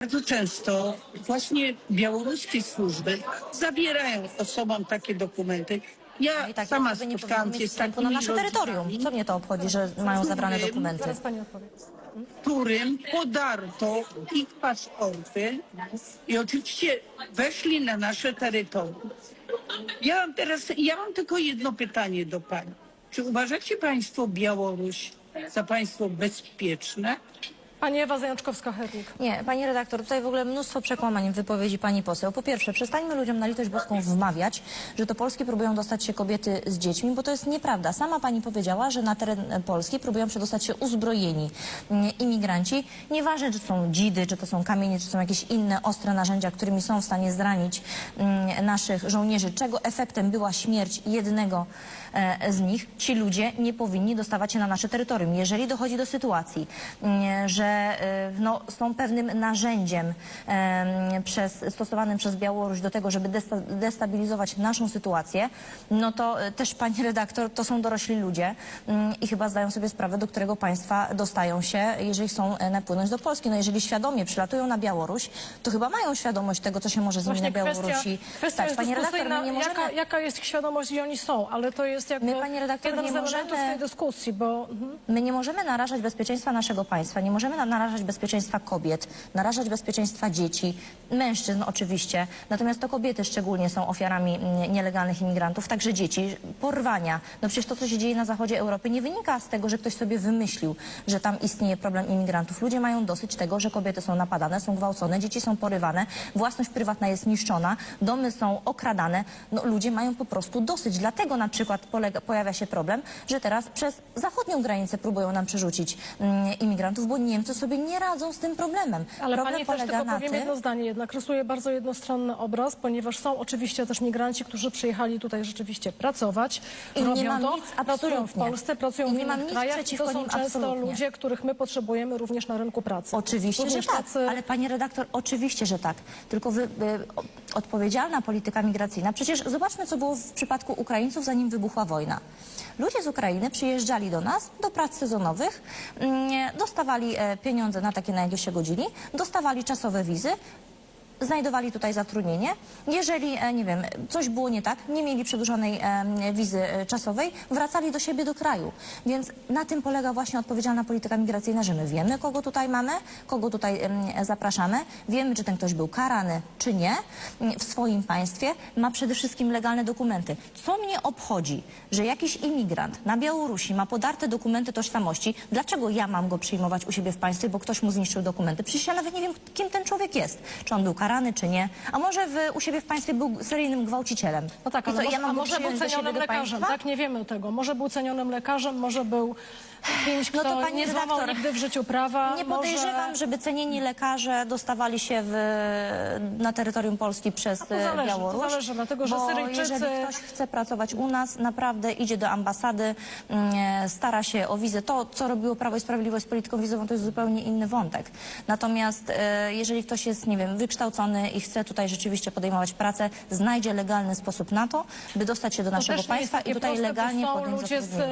Bardzo często właśnie białoruskie służby zabierają osobom takie dokumenty. Ja No i takie sama nie spotkałam powinny się mieć z wstępu takimi na nasze terytorium. rodzinami, Co mnie to obchodzi, że mają zabrane dokumenty? Zaraz pani odpowie. którym podarto ich paszporty i oczywiście weszli na nasze terytorium. Ja mam teraz, ja mam tylko jedno pytanie do pani. Czy uważacie państwo Białoruś za państwo bezpieczne? Pani Ewa Zajączkowska-Hernik. Nie, pani redaktor, tutaj w ogóle mnóstwo przekłamań w wypowiedzi pani poseł. Po pierwsze, przestańmy ludziom na litość boską wmawiać, że to Polski próbują dostać się kobiety z dziećmi, bo to jest nieprawda. Sama pani powiedziała, że na teren Polski próbują przedostać się uzbrojeni mm, imigranci. Nieważne, czy to są dzidy, czy to są kamienie, czy są jakieś inne ostre narzędzia, którymi są w stanie zranić mm, naszych żołnierzy, czego efektem była śmierć jednego e, z nich, ci ludzie nie powinni dostawać się na nasze terytorium. Jeżeli dochodzi do sytuacji, mm, że e, no, są pewnym narzędziem em, przez, stosowanym przez Białoruś do tego, żeby desta- destabilizować naszą sytuację, no to e, też pani redaktor, to są dorośli ludzie mm, i chyba zdają sobie sprawę, do którego państwa dostają się, jeżeli chcą e, napłynąć do Polski. No jeżeli świadomie przylatują na Białoruś, to chyba mają świadomość tego, co się może z nimi Właśnie na Białorusi kwestia stać. Pani redaktor, my nie możemy... jaka, jaka jest ich świadomość, gdzie oni są, ale to jest jakby My, pani redaktor, jeden nie z możemy- tej dyskusji, bo mhm. My nie możemy narażać bezpieczeństwa naszego państwa, nie możemy na- narażać bezpieczeństwa kobiet, narażać bezpieczeństwa dzieci, mężczyzn oczywiście, natomiast to kobiety szczególnie są ofiarami mm, nielegalnych imigrantów, także dzieci, porwania. No przecież to, co się dzieje na zachodzie Europy nie wynika z tego, że ktoś sobie wymyślił, że tam istnieje problem imigrantów. Ludzie mają dosyć tego, że kobiety są napadane, są gwałcone, dzieci są porywane, własność prywatna jest niszczona, domy są okradane. No, ludzie mają po prostu dosyć. Dlatego na przykład polega, pojawia się problem, że teraz przez zachodnią granicę próbują nam przerzucić mm, imigrantów, bo Niemcy sobie nie radzą z tym problemem. Ale Problem pani też polega tylko na powiem tym, jedno zdanie, jednak rysuje bardzo jednostronny obraz, ponieważ są oczywiście też migranci, którzy przyjechali tutaj rzeczywiście pracować, I nie robią mam to, nic, pracują w. Polsce, pracują I w nie innych krajach to są często absolutnie. ludzie, których my potrzebujemy również na rynku pracy. Oczywiście, również że tak, ale pani redaktor, oczywiście, że tak. Tylko wy, y, o- odpowiedzialna polityka migracyjna. Przecież zobaczmy, co było w przypadku Ukraińców, zanim wybuchła wojna. Ludzie z Ukrainy przyjeżdżali do nas, do prac sezonowych, mm, dostawali e, pieniądze na takie, na jakie się godzili, dostawali czasowe wizy, znajdowali tutaj zatrudnienie. Jeżeli, e, nie wiem, coś było nie tak, nie mieli przedłużonej wizy e, czasowej, wracali do siebie, do kraju. Więc na tym polega właśnie odpowiedzialna polityka migracyjna, że my wiemy, kogo tutaj mamy, kogo tutaj zapraszamy, wiemy, czy ten ktoś był karany, czy nie w swoim państwie, ma przede wszystkim legalne dokumenty. Co mnie obchodzi, że jakiś imigrant na Białorusi ma podarte dokumenty tożsamości, dlaczego ja mam go przyjmować u siebie w państwie, bo ktoś mu zniszczył dokumenty? Przecież ja nawet nie wiem, kim ten człowiek jest. Czy on był karany, czy nie. A może w, u siebie w państwie był seryjnym gwałcicielem. No tak, I ale co, ja mam a go może był przyjąć do siebie cenionym do lekarzem, państwa? tak? Nie wiemy tego. Może był cenionym lekarzem, może był kimś, No kto to pani nie złamał redaktor, nigdy w życiu prawa. Nie może... podejrzewam, żeby cenieni lekarze dostawali się w, na terytorium Polski przez to zależy, e, Białoruś. to zależy, dlatego że bo Syryjczycy- jeżeli ktoś chce pracować u nas, naprawdę idzie do ambasady, mm, stara się o wizę. To, co robiło Prawo i Sprawiedliwość z polityką wizową, to jest zupełnie inny wątek. Natomiast e, jeżeli ktoś jest, nie wiem, wykształcony i chce tutaj rzeczywiście podejmować pracę, znajdzie legalny sposób na to, by dostać się do naszego państwa i tutaj legalnie podjąć zatrudnienie.